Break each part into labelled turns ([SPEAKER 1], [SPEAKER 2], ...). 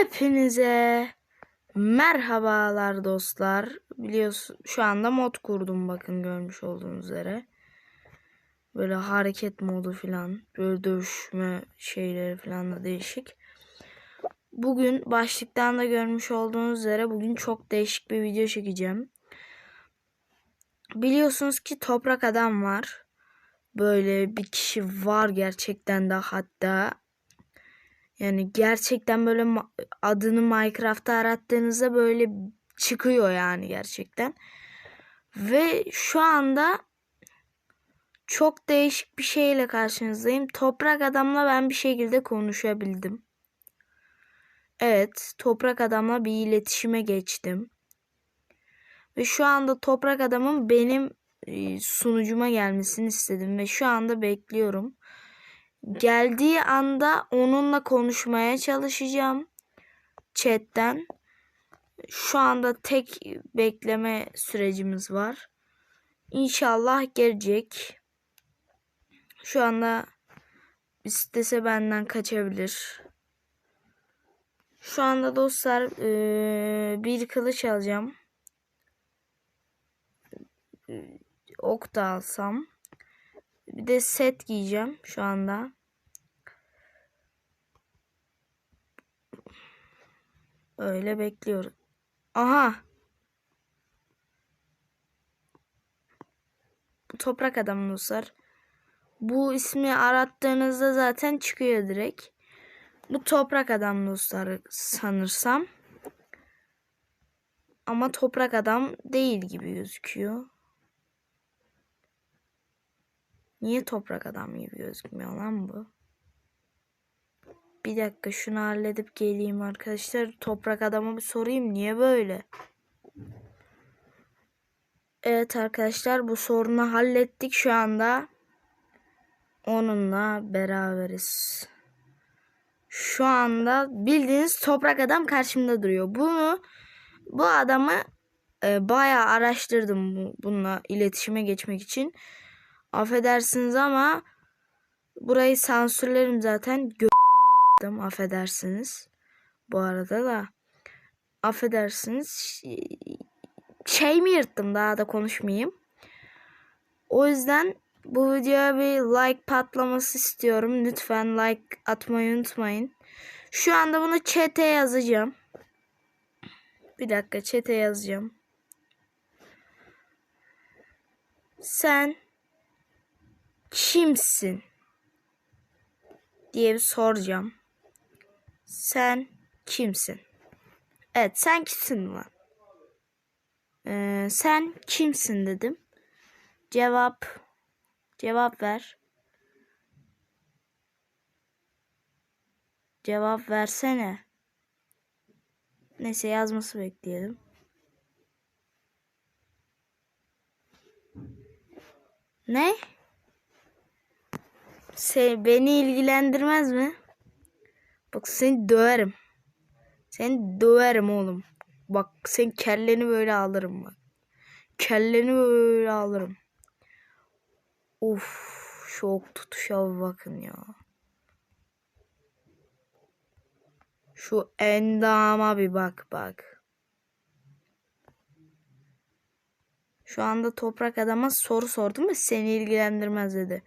[SPEAKER 1] Hepinize merhabalar dostlar. Biliyorsun şu anda mod kurdum bakın görmüş olduğunuz üzere. Böyle hareket modu falan, böyle dövüşme şeyleri falan da değişik. Bugün başlıktan da görmüş olduğunuz üzere bugün çok değişik bir video çekeceğim. Biliyorsunuz ki Toprak Adam var. Böyle bir kişi var gerçekten de hatta yani gerçekten böyle adını Minecraft'ta arattığınızda böyle çıkıyor yani gerçekten. Ve şu anda çok değişik bir şeyle karşınızdayım. Toprak adamla ben bir şekilde konuşabildim. Evet, toprak adamla bir iletişime geçtim. Ve şu anda toprak adamın benim sunucuma gelmesini istedim ve şu anda bekliyorum. Geldiği anda onunla konuşmaya çalışacağım chatten. Şu anda tek bekleme sürecimiz var. İnşallah gelecek. Şu anda istese benden kaçabilir. Şu anda dostlar eee, bir kılıç alacağım. Ok da alsam. Bir de set giyeceğim şu anda. Öyle bekliyorum. Aha. Toprak adam dostlar. Bu ismi arattığınızda zaten çıkıyor direkt. Bu toprak adam dostlar sanırsam. Ama toprak adam değil gibi gözüküyor. Niye toprak adam gibi gözükmüyor lan bu? Bir dakika şunu halledip geleyim arkadaşlar. Toprak adama bir sorayım niye böyle? Evet arkadaşlar bu sorunu hallettik şu anda. Onunla beraberiz. Şu anda bildiğiniz toprak adam karşımda duruyor. Bunu bu adamı e, bayağı araştırdım bu, bununla iletişime geçmek için. Affedersiniz ama burayı sansürlerim zaten. Gö yaptım affedersiniz. Bu arada da affedersiniz şey mi yırttım daha da konuşmayayım. O yüzden bu videoya bir like patlaması istiyorum. Lütfen like atmayı unutmayın. Şu anda bunu chat'e yazacağım. Bir dakika chat'e yazacağım. Sen kimsin? diye bir soracağım. Sen kimsin? Evet sen kimsin lan? Ee, sen kimsin dedim. Cevap cevap ver. Cevap versene. Neyse yazması bekleyelim. Ne? Sen, beni ilgilendirmez mi? Bak seni döverim. Seni döverim oğlum. Bak sen kelleni böyle alırım bak. Kelleni böyle alırım. Uf, şok tutuşa bir bakın ya. Şu endama bir bak bak. Şu anda toprak adama soru sordum ve seni ilgilendirmez dedi.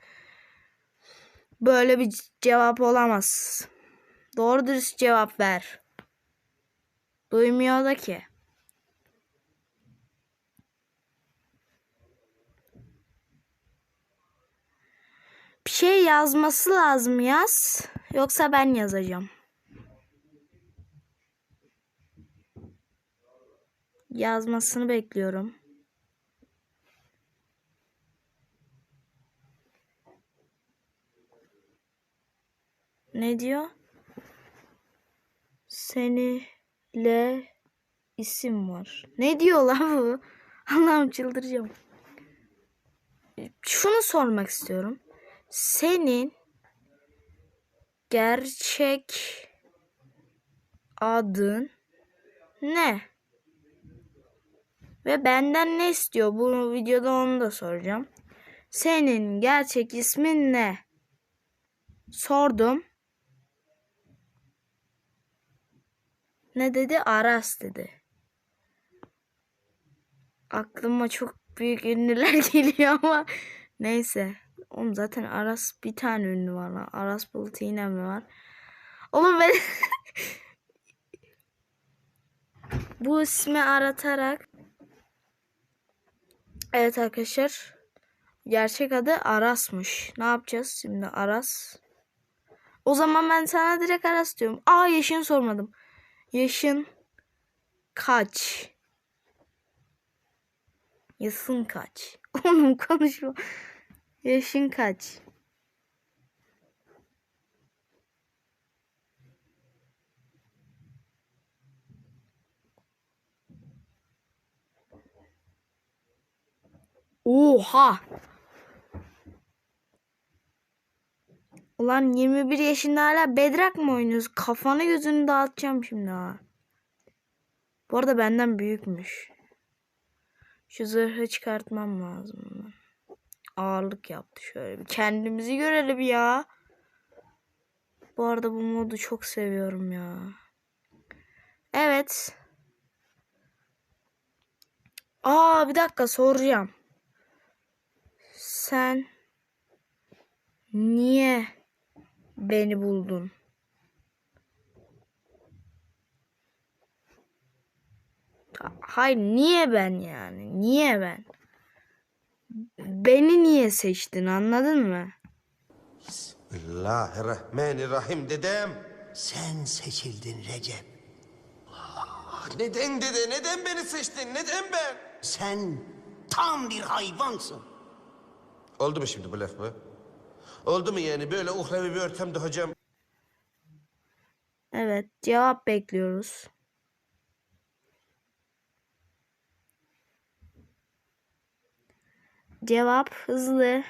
[SPEAKER 1] Böyle bir cevap olamaz. Doğru dürüst cevap ver. Duymuyor da ki. Bir şey yazması lazım yaz. Yoksa ben yazacağım. Yazmasını bekliyorum. Ne diyor? Seninle isim var. Ne diyor lan bu? Allah'ım çıldıracağım. Şunu sormak istiyorum. Senin gerçek adın ne? Ve benden ne istiyor? Bu videoda onu da soracağım. Senin gerçek ismin ne? Sordum. Ne dedi? Aras dedi. Aklıma çok büyük ünlüler geliyor ama neyse. Oğlum zaten Aras bir tane ünlü var lan. Aras Bulut yine mi var? Oğlum ben bu ismi aratarak Evet arkadaşlar gerçek adı Aras'mış. Ne yapacağız şimdi Aras? O zaman ben sana direkt Aras diyorum. Aa yaşını sormadım. Yaşın kaç? Yaşın kaç? Oğlum konuşma. Yaşın kaç? Oha! Ulan 21 yaşında hala Bedrock mı oynuyoruz? Kafanı gözünü dağıtacağım şimdi ha. Bu arada benden büyükmüş. Şu zırhı çıkartmam lazım. hemen. Ağırlık yaptı şöyle bir. Kendimizi görelim ya. Bu arada bu modu çok seviyorum ya. Evet. Aa bir dakika soracağım. Sen niye beni buldun? Hayır niye ben yani? Niye ben? Beni niye seçtin anladın mı?
[SPEAKER 2] Bismillahirrahmanirrahim dedem.
[SPEAKER 3] Sen seçildin Recep.
[SPEAKER 2] Neden dede? Neden beni seçtin? Neden ben?
[SPEAKER 3] Sen tam bir hayvansın.
[SPEAKER 2] Oldu mu şimdi bu laf bu? Oldu mu yani böyle uhrevi bir ortamda hocam?
[SPEAKER 1] Evet cevap bekliyoruz. Cevap hızlı.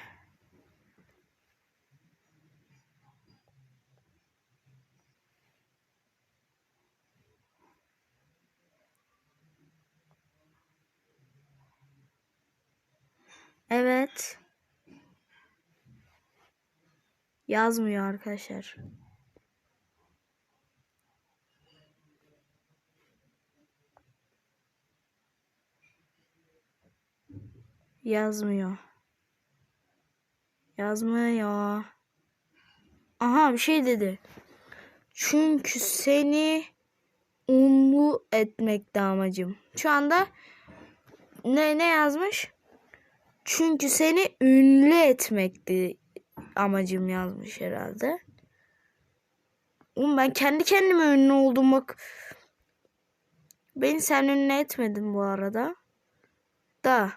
[SPEAKER 1] Evet. Yazmıyor arkadaşlar. Yazmıyor. Yazmıyor. Aha bir şey dedi. Çünkü seni unlu etmekte amacım. Şu anda ne ne yazmış? Çünkü seni ünlü etmekti amacım yazmış herhalde. Oğlum ben kendi kendime ünlü oldum bak. Beni sen ünlü etmedin bu arada. Da.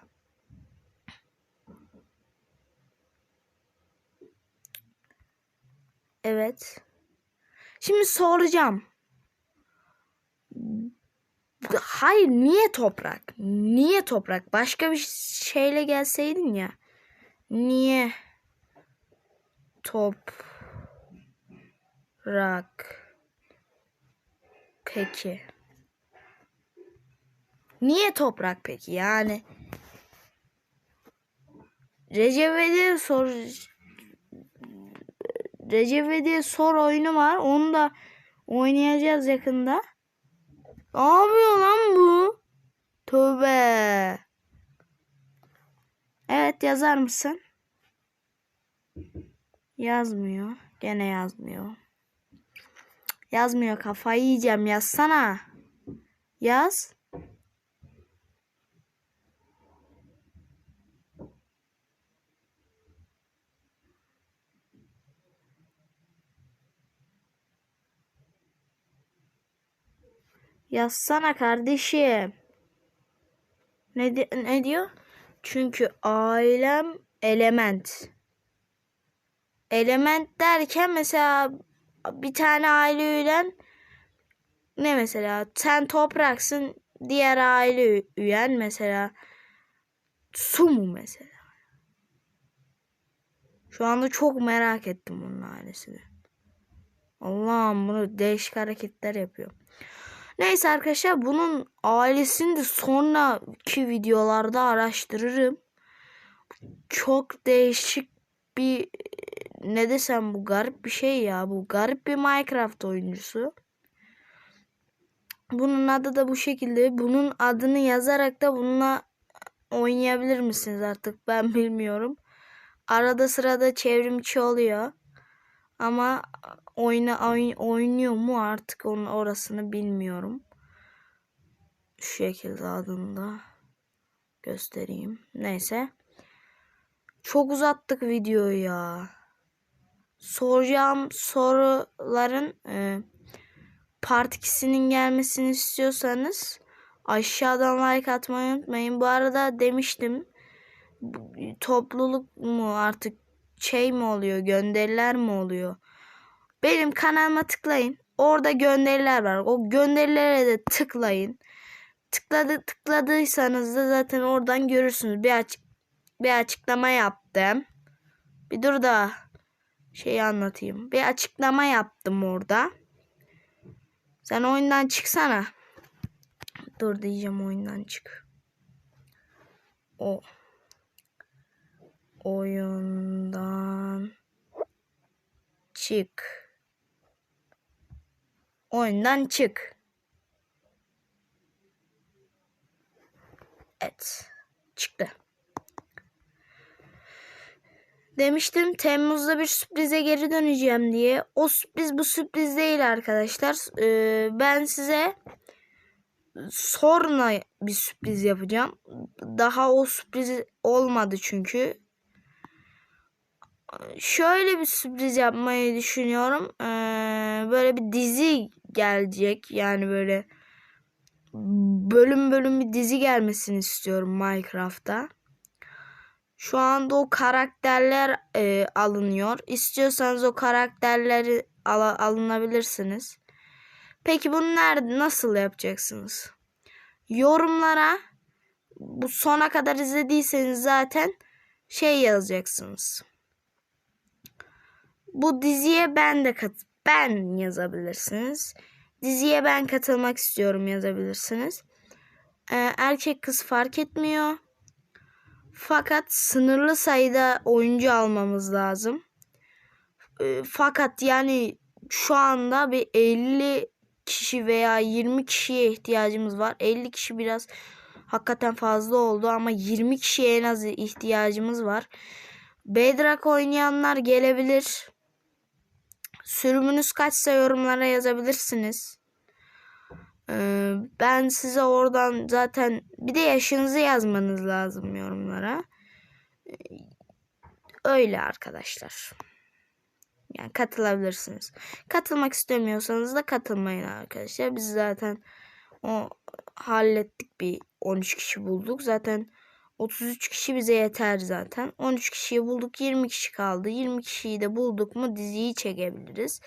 [SPEAKER 1] Evet. Şimdi soracağım. Hayır niye toprak? Niye toprak? Başka bir şeyle gelseydin ya. Niye toprak? Peki. Niye toprak peki? Yani Recep İvedik'e sor Recep sor oyunu var. Onu da oynayacağız yakında. Ne yapıyor lan bu? Tövbe. Evet yazar mısın? Yazmıyor. Gene yazmıyor. Yazmıyor kafayı yiyeceğim yazsana. Yaz. Yazsana kardeşim. Ne, ne diyor? Çünkü ailem element. Element derken mesela bir tane aile üyen ne mesela sen topraksın diğer aile üyen mesela su mu mesela? Şu anda çok merak ettim bunun ailesini. Allah'ım bunu değişik hareketler yapıyor. Neyse arkadaşlar bunun ailesini de sonraki videolarda araştırırım. Çok değişik bir ne desem bu garip bir şey ya. Bu garip bir Minecraft oyuncusu. Bunun adı da bu şekilde. Bunun adını yazarak da bununla oynayabilir misiniz artık ben bilmiyorum. Arada sırada çevrimçi oluyor. Ama oyna oyn- oynuyor mu artık onun orasını bilmiyorum. Şu şekilde adını da göstereyim. Neyse. Çok uzattık videoyu ya. Soracağım soruların e, part 2'sinin gelmesini istiyorsanız aşağıdan like atmayı unutmayın. Bu arada demiştim topluluk mu artık şey mi oluyor gönderiler mi oluyor? Benim kanalıma tıklayın. Orada gönderiler var. O gönderilere de tıklayın. Tıkladı tıkladıysanız da zaten oradan görürsünüz. Bir açık bir açıklama yaptım. Bir dur da şey anlatayım. Bir açıklama yaptım orada. Sen oyundan çıksana. Dur diyeceğim oyundan çık. O oyundan çık. Oyundan çık. Evet. Çıktı. Demiştim Temmuz'da bir sürprize geri döneceğim diye. O sürpriz bu sürpriz değil arkadaşlar. Ee, ben size sonra bir sürpriz yapacağım. Daha o sürpriz olmadı çünkü. Şöyle bir sürpriz yapmayı düşünüyorum. Ee, böyle bir dizi gelecek. Yani böyle bölüm bölüm bir dizi gelmesini istiyorum Minecraft'ta. Şu anda o karakterler e, alınıyor. İstiyorsanız o karakterleri ala- alınabilirsiniz. Peki bunu nerede nasıl yapacaksınız? Yorumlara bu sona kadar izlediyseniz zaten şey yazacaksınız. Bu diziye ben de kat ben yazabilirsiniz. Diziye ben katılmak istiyorum yazabilirsiniz. Ee, erkek kız fark etmiyor. Fakat sınırlı sayıda oyuncu almamız lazım. Ee, fakat yani şu anda bir 50 kişi veya 20 kişiye ihtiyacımız var. 50 kişi biraz hakikaten fazla oldu ama 20 kişiye en az ihtiyacımız var. Bedrock oynayanlar gelebilir. Sürümünüz kaçsa yorumlara yazabilirsiniz. Ee, ben size oradan zaten bir de yaşınızı yazmanız lazım yorumlara. Ee, Öyle arkadaşlar. Yani katılabilirsiniz. Katılmak istemiyorsanız da katılmayın arkadaşlar. Biz zaten o hallettik bir 13 kişi bulduk. Zaten 33 kişi bize yeter zaten. 13 kişiyi bulduk 20 kişi kaldı. 20 kişiyi de bulduk mu diziyi çekebiliriz.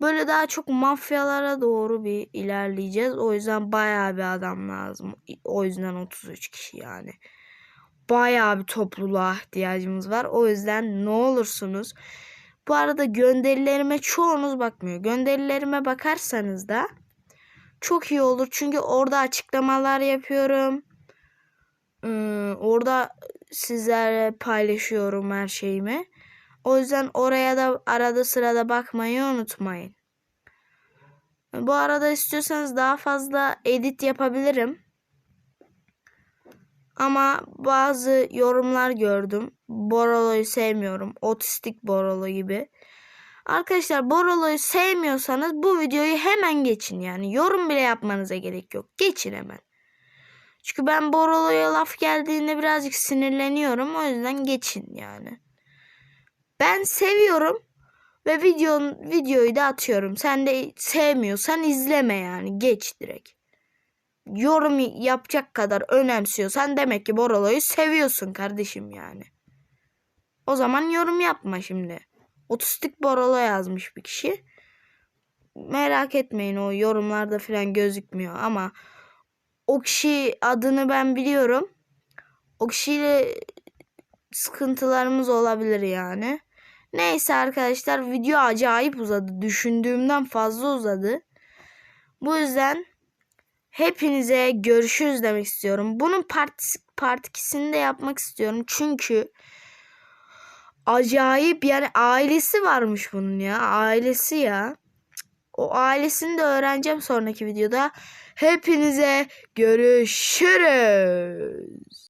[SPEAKER 1] Böyle daha çok mafyalara doğru bir ilerleyeceğiz. O yüzden bayağı bir adam lazım. O yüzden 33 kişi yani. Bayağı bir topluluğa ihtiyacımız var. O yüzden ne olursunuz. Bu arada gönderilerime çoğunuz bakmıyor. Gönderilerime bakarsanız da çok iyi olur. Çünkü orada açıklamalar yapıyorum. Ee, orada sizlerle paylaşıyorum her şeyimi. O yüzden oraya da arada sırada bakmayı unutmayın. Bu arada istiyorsanız daha fazla edit yapabilirim. Ama bazı yorumlar gördüm. Borolo'yu sevmiyorum. Otistik Borolo gibi. Arkadaşlar Borolo'yu sevmiyorsanız bu videoyu hemen geçin yani. Yorum bile yapmanıza gerek yok. Geçin hemen. Çünkü ben Borolo'ya laf geldiğinde birazcık sinirleniyorum. O yüzden geçin yani. Ben seviyorum ve videonun videoyu da atıyorum. Sen de sevmiyorsan izleme yani. Geç direkt. Yorum yapacak kadar önemsiyorsan demek ki Borolo'yu seviyorsun kardeşim yani. O zaman yorum yapma şimdi. Otistik Borolo yazmış bir kişi. Merak etmeyin o yorumlarda falan gözükmüyor ama o kişi adını ben biliyorum. O kişiyle sıkıntılarımız olabilir yani. Neyse arkadaşlar video acayip uzadı. Düşündüğümden fazla uzadı. Bu yüzden hepinize görüşürüz demek istiyorum. Bunun part, part 2'sini de yapmak istiyorum. Çünkü acayip yani ailesi varmış bunun ya. Ailesi ya. O ailesini de öğreneceğim sonraki videoda. Hepinize görüşürüz.